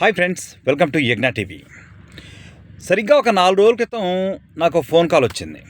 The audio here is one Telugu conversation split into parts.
Hi friends welcome to Yagna TV. సరిగ్గా ఒక నాలుగు రోజుల క్రితం నాకు ఫోన్ కాల్ వచ్చింది.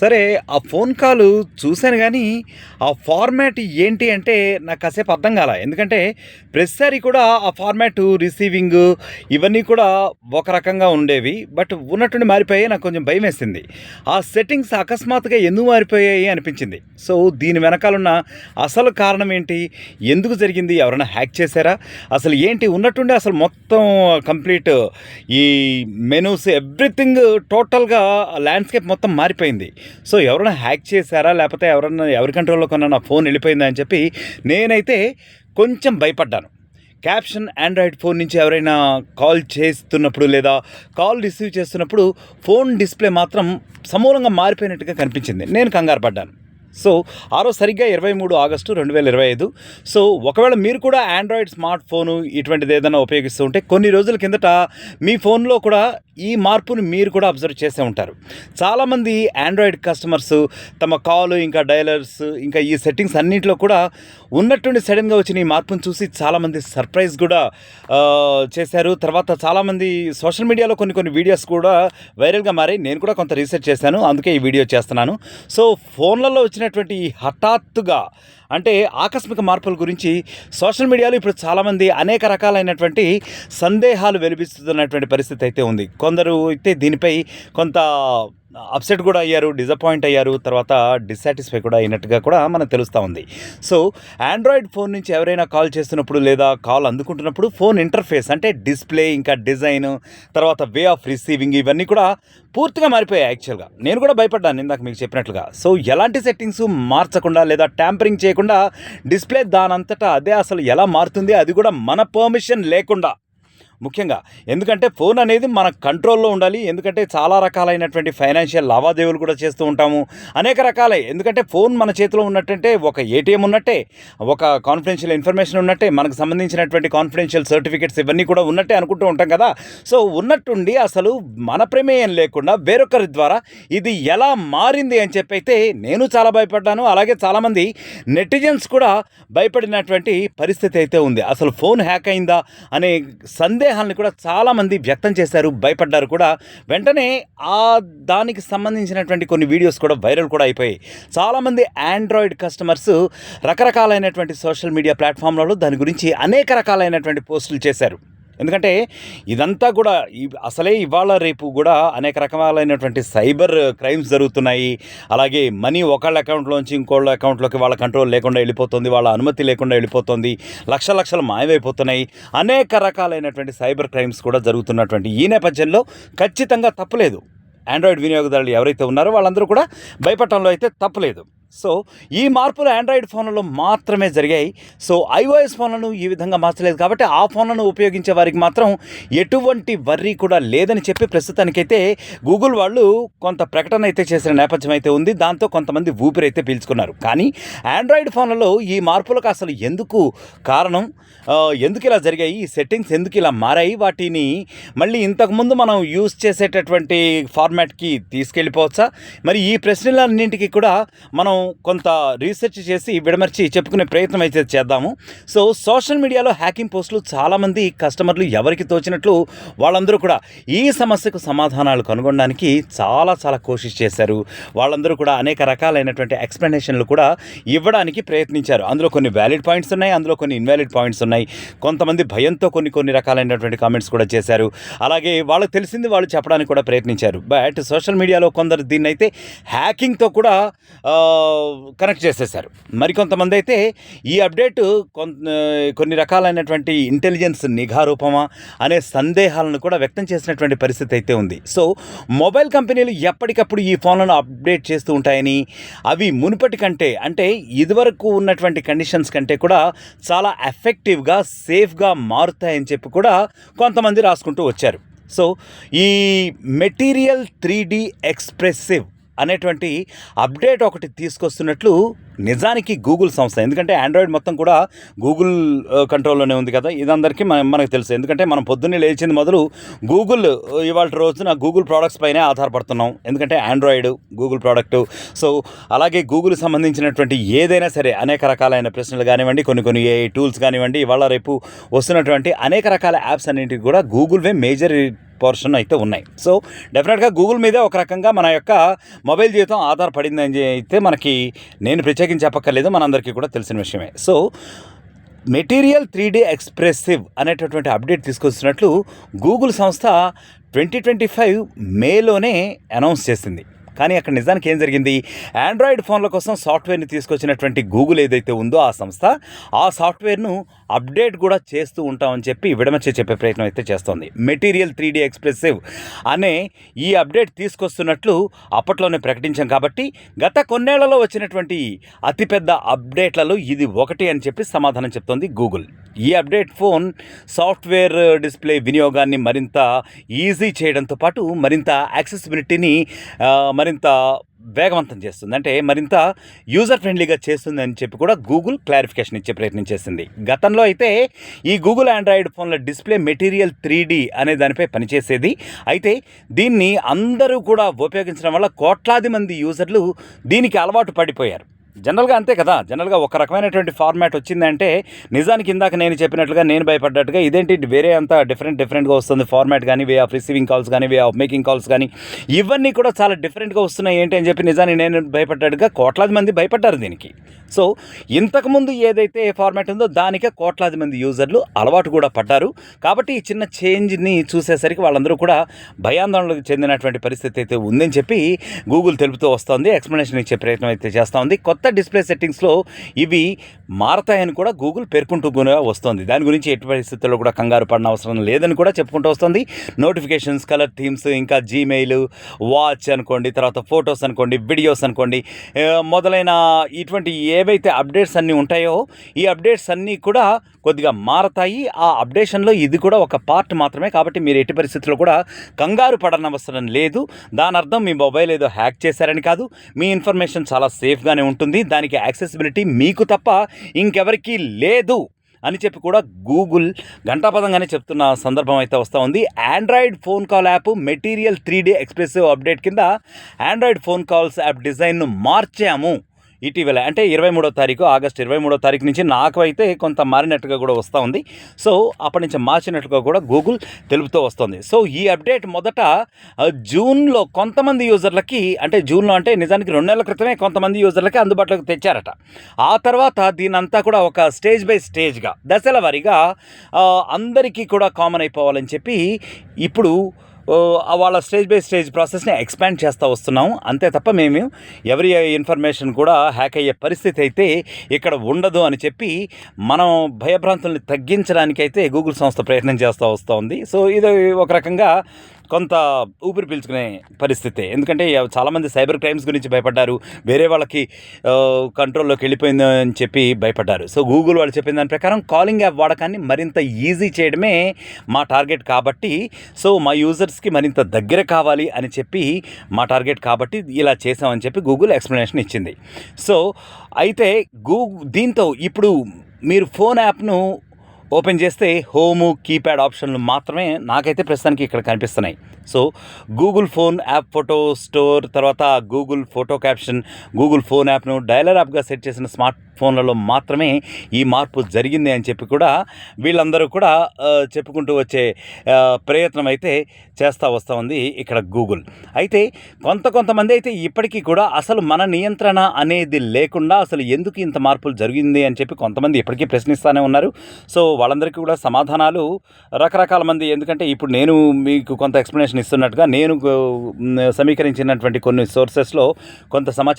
సరే ఆ ఫోన్ కాల్ చూశాను కానీ ఆ ఫార్మాట్ ఏంటి అంటే నాకు కాసేపు అర్థం కాల. ఎందుకంటే ప్రతిసారి కూడా ఆ ఫార్మాట్ రిసీవింగ్ ఇవన్నీ కూడా ఒక రకంగా ఉండేవి. బట్ ఉన్నట్టుండి మారిపోయాయి నాకు కొంచెం భయం వేసింది. ఆ సెట్టింగ్స్ అకస్మాత్తుగా ఎందుకు మారిపోయాయి అనిపించింది. సో దీని వెనకాలన్న అసలు కారణం ఏంటి? ఎందుకు జరిగింది? ఎవరైనా హ్యాక్ చేశారా? అసలు ఏంటి? ఉన్నట్టుండి అసలు మొత్తం కంప్లీట్ ఈ మెనూస్ ఎవ్రీథింగ్ టోటల్గా ల్యాండ్స్కేప్ మొత్తం మారిపోయింది. సో ఎవరైనా హ్యాక్ చేశారా? లేకపోతే ఎవరన్నా ఎవరి కంట్రోల్లో కొన్నా నా ఫోన్ వెళ్ళిపోయిందా అని చెప్పి నేనైతే కొంచెం భయపడ్డాను. క్యాప్షన్ ఆండ్రాయిడ్ ఫోన్ నుంచి ఎవరైనా కాల్ చేస్తున్నప్పుడు లేదా కాల్ రిసీవ్ చేస్తున్నప్పుడు ఫోన్ డిస్ప్లే మాత్రం సమూలంగా మారిపోయినట్టుగా కనిపించింది. నేను కంగారు పడ్డాను. సో ఆ రోజు సరిగ్గా ఇరవై మూడు ఆగస్టు రెండు వేల ఇరవై ఐదు. సో ఒకవేళ మీరు కూడా ఆండ్రాయిడ్ స్మార్ట్ ఫోను ఇటువంటిది ఏదైనా ఉపయోగిస్తూ ఉంటే కొన్ని రోజుల కిందట మీ ఫోన్లో కూడా ఈ మార్పును మీరు కూడా అబ్జర్వ్ చేసే ఉంటారు. చాలామంది ఆండ్రాయిడ్ కస్టమర్స్ తమ కాలు ఇంకా డైలర్స్ ఇంకా ఈ సెట్టింగ్స్ అన్నింటిలో కూడా ఉన్నట్టుండి సడన్గా వచ్చిన ఈ మార్పును చూసి చాలామంది సర్ప్రైజ్ కూడా చేశారు. తర్వాత చాలామంది సోషల్ మీడియాలో కొన్ని కొన్ని వీడియోస్ కూడా వైరల్గా మారాయి. నేను కూడా కొంత రీసెర్చ్ చేశాను. అందుకే ఈ వీడియో చేస్తున్నాను. సో ఫోన్లలో వచ్చినటువంటి హఠాత్తుగా అంటే ఆకస్మిక మార్పుల గురించి సోషల్ మీడియాలో ఇప్పుడు చాలామంది అనేక రకాలైనటువంటి సందేహాలు వెలిపిస్తున్నటువంటి పరిస్థితి అయితే ఉంది. కొందరు అయితే దీనిపై కొంత అప్సెట్ కూడా అయ్యారు డిసప్పాయింట్ అయ్యారు తర్వాత డిస్సాటిస్ఫై కూడా అయినట్టుగా కూడా మనకు తెలుస్తూ ఉంది. సో ఆండ్రాయిడ్ ఫోన్ నుంచి ఎవరైనా కాల్ చేస్తున్నప్పుడు లేదా కాల్ అందుకుంటున్నప్పుడు ఫోన్ ఇంటర్ఫేస్ అంటే డిస్ప్లే ఇంకా డిజైన్ తర్వాత వే ఆఫ్ రిసీవింగ్ ఇవన్నీ కూడా పూర్తిగా మారిపోయాయి యాక్చువల్గా. నేను కూడా భయపడ్డాను ఇందాక మీకు చెప్పినట్లుగా. సో ఎలాంటి సెట్టింగ్స్ మార్చకుండా లేదా ట్యాంపరింగ్ చేయకుండా డిస్ప్లే దానంతటా అదే అసలు ఎలా మారుతుంది అది కూడా మన పర్మిషన్ లేకుండా ముఖ్యంగా. ఎందుకంటే ఫోన్ అనేది మన కంట్రోల్లో ఉండాలి. ఎందుకంటే చాలా రకాలైనటువంటి ఫైనాన్షియల్ లావాదేవీలు కూడా చేస్తూ ఉంటాము. అనేక రకాలే. ఎందుకంటే ఫోన్ మన చేతిలో ఉన్నట్టంటే ఒక ఏటీఎం ఉన్నట్టే ఒక కాన్ఫిడెన్షియల్ ఇన్ఫర్మేషన్ ఉన్నట్టే మనకు సంబంధించినటువంటి కాన్ఫిడెన్షియల్ సర్టిఫికెట్స్ ఇవన్నీ కూడా ఉన్నట్టే అనుకుంటూ ఉంటాం కదా. సో ఉన్నట్టుండి అసలు మన ప్రమేయం లేకుండా వేరొకరి ద్వారా ఇది ఎలా మారింది అని చెప్పి అయితే నేను చాలా భయపడ్డాను. అలాగే చాలామంది నెటిజన్స్ కూడా భయపడినటువంటి పరిస్థితి అయితే ఉంది. అసలు ఫోన్ హ్యాక్ అయిందా అనే సందేహాలను కూడా చాలామంది వ్యక్తం చేశారు భయపడ్డారు కూడా. వెంటనే ఆ దానికి సంబంధించినటువంటి కొన్ని వీడియోస్ కూడా వైరల్ కూడా అయిపోయాయి. చాలామంది ఆండ్రాయిడ్ కస్టమర్స్ రకరకాలైనటువంటి సోషల్ మీడియా ప్లాట్ఫామ్లలో దాని గురించి అనేక రకాలైనటువంటి పోస్టులు చేశారు. ఎందుకంటే ఇదంతా కూడా అసలే ఇవాళ రేపు కూడా అనేక రకాలైనటువంటి సైబర్ క్రైమ్స్ జరుగుతున్నాయి. అలాగే మనీ ఒకళ్ళ అకౌంట్లోంచి ఇంకోళ్ళ అకౌంట్లోకి వాళ్ళ కంట్రోల్ లేకుండా వెళ్ళిపోతుంది వాళ్ళ అనుమతి లేకుండా వెళ్ళిపోతుంది లక్ష లక్షలు మాయమైపోతున్నాయి. అనేక రకాలైనటువంటి సైబర్ క్రైమ్స్ కూడా జరుగుతున్నటువంటి ఈ నేపథ్యంలో ఖచ్చితంగా తప్పలేదు. ఆండ్రాయిడ్ వినియోగదారులు ఎవరైతే ఉన్నారో వాళ్ళందరూ కూడా భయపడటంలో అయితే తప్పలేదు. సో ఈ మార్పులు ఆండ్రాయిడ్ ఫోన్లలో మాత్రమే జరిగాయి. సో ఐఓఎస్ ఫోన్లను ఈ విధంగా మార్చలేదు కాబట్టి ఆ ఫోన్లను ఉపయోగించే వారికి మాత్రం ఎటువంటి వర్రీ కూడా లేదని చెప్పి ప్రస్తుతానికైతే గూగుల్ వాళ్ళు కొంత ప్రకటన అయితే చేసిన నేపథ్యం అయితే ఉంది. దాంతో కొంతమంది ఊపిరైతే పీల్చుకున్నారు. కానీ ఆండ్రాయిడ్ ఫోన్లలో ఈ మార్పులకు అసలు ఎందుకు కారణం? ఎందుకు ఇలా జరిగాయి? ఈ సెట్టింగ్స్ ఎందుకు ఇలా మారాయి? వాటిని మళ్ళీ ఇంతకుముందు మనం యూజ్ చేసేటటువంటి ఫార్మాట్కి తీసుకెళ్ళిపోవచ్చా? మరి ఈ ప్రశ్నలన్నింటికి కూడా మనం కొంత రీసెర్చ్ చేసి విడమర్చి చెప్పుకునే ప్రయత్నం అయితే చేద్దాము. సో సోషల్ మీడియాలో హ్యాకింగ్ పోస్టులు చాలామంది కస్టమర్లు ఎవరికి తోచినట్లు వాళ్ళందరూ కూడా ఈ సమస్యకు సమాధానాలు కనుగొనడానికి చాలా చాలా కోషిష్ చేశారు. వాళ్ళందరూ కూడా అనేక రకాలైనటువంటి ఎక్స్ప్లెనేషన్లు కూడా ఇవ్వడానికి ప్రయత్నించారు. అందులో కొన్ని వ్యాలిడ్ పాయింట్స్ ఉన్నాయి అందులో కొన్ని ఇన్వాలిడ్ పాయింట్స్ ఉన్నాయి. కొంతమంది భయంతో కొన్ని కొన్ని రకాలైనటువంటి కామెంట్స్ కూడా చేశారు. అలాగే వాళ్ళకి తెలిసింది వాళ్ళు చెప్పడానికి కూడా ప్రయత్నించారు. బట్ సోషల్ మీడియాలో కొందరు దీన్ని అయితే హ్యాకింగ్తో కూడా కనెక్ట్ చేసేసారు మరికొంతమంది అయితే ఈ అప్డేట్ కొన్ని రకాలైనటువంటి ఇంటెలిజెన్స్ నిఘా రూపమా అనే సందేహాలను కూడా వ్యక్తం చేసినటువంటి పరిస్థితి అయితే ఉంది. సో మొబైల్ కంపెనీలు ఎప్పటికప్పుడు ఈ ఫోన్లను అప్డేట్ చేస్తూ ఉంటాయని అవి మునుపటి కంటే అంటే ఇదివరకు ఉన్నటువంటి కండిషన్స్ కంటే కూడా చాలా ఎఫెక్టివ్గా సేఫ్గా మారుతాయని చెప్పి కూడా కొంతమంది రాసుకుంటూ వచ్చారు. సో ఈ మెటీరియల్ త్రీ డి ఎక్స్ప్రెసివ్ అనేటువంటి అప్డేట్ ఒకటి తీసుకొస్తున్నట్లు నిజానికి గూగుల్ సంస్థ. ఎందుకంటే ఆండ్రాయిడ్ మొత్తం కూడా గూగుల్ కంట్రోల్లోనే ఉంది కదా. ఇదందరికీ మన- మనకు తెలుసు. ఎందుకంటే మనం పొద్దున్నే లేచింది మొదలు గూగుల్ ఇవాళ రోజున గూగుల్ ప్రోడక్ట్స్ పైనే ఆధారపడుతున్నాం. ఎందుకంటే ఆండ్రాయిడ్ గూగుల్ ప్రోడక్ట్. సో అలాగే గూగుల్ సంబంధించినటువంటి ఏదైనా సరే అనేక రకాలైన ప్రశ్నలు కానివ్వండి కొన్ని కొన్ని ఏ టూల్స్ కానివ్వండి ఇవాళ రేపు వస్తున్నటువంటి అనేక రకాల యాప్స్ అన్నింటికి కూడా గూగుల్వే మేజర్ పోర్షన్ అయితే ఉన్నాయి. సో డెఫినెట్గా గూగుల్ మీదే ఒక రకంగా మన యొక్క మొబైల్ జీవితం ఆధారపడిందని అయితే మనకి నేను ప్రత్యేకించి చెప్పక్కర్లేదు మనందరికీ కూడా తెలిసిన విషయమే. So material three D expressive అనేటటువంటి అప్డేట్ తీసుకొచ్చినట్లు గూగుల్ సంస్థ ట్వంటీ ట్వంటీ ఫైవ్ మేలోనే అనౌన్స్ చేసింది. కానీ అక్కడ నిజానికి ఏం జరిగింది? ఆండ్రాయిడ్ ఫోన్ల కోసం సాఫ్ట్వేర్ని తీసుకొచ్చినటువంటి గూగుల్ ఏదైతే ఉందో ఆ సంస్థ ఆ సాఫ్ట్వేర్ను అప్డేట్ కూడా చేస్తూ ఉంటామని చెప్పి విడమచ్చే చెప్పే ప్రయత్నం అయితే చేస్తోంది. మెటీరియల్ త్రీ డీ ఎక్స్ప్రెసివ్ అనే ఈ అప్డేట్ తీసుకొస్తున్నట్లు అప్పట్లోనే ప్రకటించాం కాబట్టి గత కొన్నేళ్ళలో వచ్చినటువంటి అతిపెద్ద అప్డేట్లలో ఇది ఒకటి అని చెప్పి సమాధానం చెప్తోంది గూగుల్ ఈ అప్డేట్ ఫోన్ సాఫ్ట్వేర్ డిస్ప్లే వినియోగాన్ని మరింత ఈజీ చేయడంతో పాటు మరింత యాక్సెసిబిలిటీని మరింత వేగవంతం చేస్తుంది. అంటే మరింత యూజర్ ఫ్రెండ్లీగా చేస్తుంది అని చెప్పి కూడా గూగుల్ క్లారిఫికేషన్ ఇచ్చే ప్రయత్నం చేసింది గతంలో అయితే ఈ గూగుల్ ఆండ్రాయిడ్ ఫోన్ల డిస్ప్లే మెటీరియల్ త్రీ అనే దానిపై పనిచేసేది. అయితే దీన్ని అందరూ కూడా ఉపయోగించడం వల్ల కోట్లాది మంది యూజర్లు దీనికి అలవాటు పడిపోయారు. జనరల్గా అంతే కదా. జనరల్గా ఒక రకమైనటువంటి ఫార్మాట్ వచ్చిందంటే నిజానికి ఇందాక నేను చెప్పినట్లుగా నేను భయపడ్డట్టుగా ఇదేంటి వేరే అంతా డిఫరెంట్ డిఫరెంట్గా వస్తుంది ఫార్మాట్ కానీ వే ఆఫ్ రిసీవింగ్ కాల్స్ కానీ వే ఆఫ్ మేకింగ్ కాల్స్ కానీ ఇవన్నీ కూడా చాలా డిఫరెంట్గా వస్తున్నాయి. ఏంటి అని చెప్పి నిజానికి నేను భయపడ్డట్టుగా కోట్లాది మంది భయపడ్డారు దీనికి. సో ఇంతకుముందు ఏదైతే ఫార్మాట్ ఉందో దానికే కోట్లాది మంది యూజర్లు అలవాటు కూడా పడ్డారు. కాబట్టి ఈ చిన్న చేంజ్ని చూసేసరికి వాళ్ళందరూ కూడా భయాందోళనకు చెందినటువంటి పరిస్థితి అయితే ఉందని చెప్పి గూగుల్ తెలుపుతూ వస్తుంది. ఎక్స్ప్లెనేషన్ ఇచ్చే ప్రయత్నం అయితే చేస్తూ ఉంది. కొత్త కొత్త డిస్ప్లే సెట్టింగ్స్లో ఇవి మారతాయని కూడా గూగుల్ పేర్కొంటూ వస్తుంది. దాని గురించి ఎట్టి పరిస్థితుల్లో కూడా కంగారు పడిన అవసరం లేదని కూడా చెప్పుకుంటూ వస్తుంది. నోటిఫికేషన్స్ కలర్ థీమ్స్ ఇంకా జీమెయిల్ వాచ్ అనుకోండి తర్వాత ఫొటోస్ అనుకోండి వీడియోస్ అనుకోండి మొదలైన ఇటువంటి ఏవైతే అప్డేట్స్ అన్నీ ఉంటాయో ఈ అప్డేట్స్ అన్నీ కూడా కొద్దిగా మారతాయి. ఆ అప్డేషన్లో ఇది కూడా ఒక పార్ట్ మాత్రమే. కాబట్టి మీరు ఎట్టి పరిస్థితుల్లో కూడా కంగారు పడనవసరం లేదు. దాని అర్థం మీ మొబైల్ ఏదో హ్యాక్ చేశారని కాదు. మీ ఇన్ఫర్మేషన్ చాలా సేఫ్గానే ఉంటుంది. దానికి యాక్సెసిబిలిటీ మీకు తప్ప ఇంకెవరికీ లేదు అని చెప్పి కూడా గూగుల్ ఘంటాపదంగానే చెప్తున్న సందర్భం అయితే వస్తూ ఉంది. Android phone call app material three D expressive update కింద ఆండ్రాయిడ్ ఫోన్ కాల్స్ యాప్ డిజైన్ను మార్చాము. ఇటీవల అంటే ఇరవై మూడో తారీఖు ఆగస్ట్ ఇరవై మూడో తారీఖు నుంచి నాకు అయితే కొంత మారినట్టుగా కూడా వస్తూ ఉంది. సో అప్పటి నుంచి మార్చినట్టుగా కూడా గూగుల్ తెలుపుతూ వస్తుంది. సో ఈ అప్డేట్ మొదట జూన్లో కొంతమంది యూజర్లకి అంటే జూన్లో అంటే నిజానికి రెండు నెలల క్రితమే కొంతమంది యూజర్లకి అందుబాటులోకి తెచ్చారట. ఆ తర్వాత దీనంతా కూడా ఒక స్టేజ్ బై స్టేజ్గా దశల వారీగా అందరికీ కూడా కామన్ అయిపోవాలని చెప్పి ఇప్పుడు వాళ్ళ స్టేజ్ బై స్టేజ్ ప్రాసెస్ని ఎక్స్పాండ్ చేస్తూ వస్తున్నాం. అంతే తప్ప మేము ఎవరి ఇన్ఫర్మేషన్ కూడా హ్యాక్ అయ్యే పరిస్థితి అయితే ఇక్కడ ఉండదు అని చెప్పి మనం భయభ్రాంతుల్ని తగ్గించడానికైతే గూగుల్ సంస్థ ప్రయత్నం చేస్తూ వస్తూ ఉంది సో ఇది ఒక రకంగా కొంత ఊపిరి పీల్చుకునే పరిస్థితి. ఎందుకంటే చాలామంది సైబర్ క్రైమ్స్ గురించి భయపడ్డారు. వేరే వాళ్ళకి కంట్రోల్లోకి వెళ్ళిపోయింది అని చెప్పి భయపడ్డారు. సో గూగుల్ వాళ్ళు చెప్పిన దాని ప్రకారం కాలింగ్ యాప్ వాడకాన్ని మరింత ఈజీ చేయడమే మా టార్గెట్ కాబట్టి సో మా యూజర్స్కి మరింత దగ్గర కావాలి అని చెప్పి మా టార్గెట్ కాబట్టి ఇలా చేసామని చెప్పి గూగుల్ ఎక్స్ప్లెనేషన్ ఇచ్చింది. సో అయితే గూ దీంతో ఇప్పుడు మీరు ఫోన్ యాప్ను ఓపెన్ చేస్తే హోము కీప్యాడ్ ఆప్షన్లు మాత్రమే నాకైతే ప్రస్తుతానికి ఇక్కడ కనిపిస్తున్నాయి. So Google phone app photo store తర్వాత Google photo caption Google phone యాప్ను డైలర్ యాప్గా సెట్ చేసిన స్మార్ట్ ఫోన్లలో మాత్రమే ఈ మార్పు జరిగింది అని చెప్పి కూడా వీళ్ళందరూ కూడా చెప్పుకుంటూ వచ్చే ప్రయత్నం అయితే చేస్తూ వస్తూ ఉంది ఇక్కడ గూగుల్. అయితే కొంత కొంతమంది అయితే ఇప్పటికీ కూడా అసలు మన నియంత్రణ అనేది లేకుండా అసలు ఎందుకు ఇంత మార్పులు జరిగింది అని చెప్పి కొంతమంది ఇప్పటికీ ప్రశ్నిస్తూనే ఉన్నారు. సో వాళ్ళందరికీ కూడా సమాధానాలు రకరకాల మంది ఎందుకంటే ఇప్పుడు నేను మీకు కొంత ఎక్స్ప్లెనేషన్ ఇస్తున్నట్టుగా నేను సమీకరించినటువంటి కొన్ని సోర్సెస్లో కొంత సమాచారం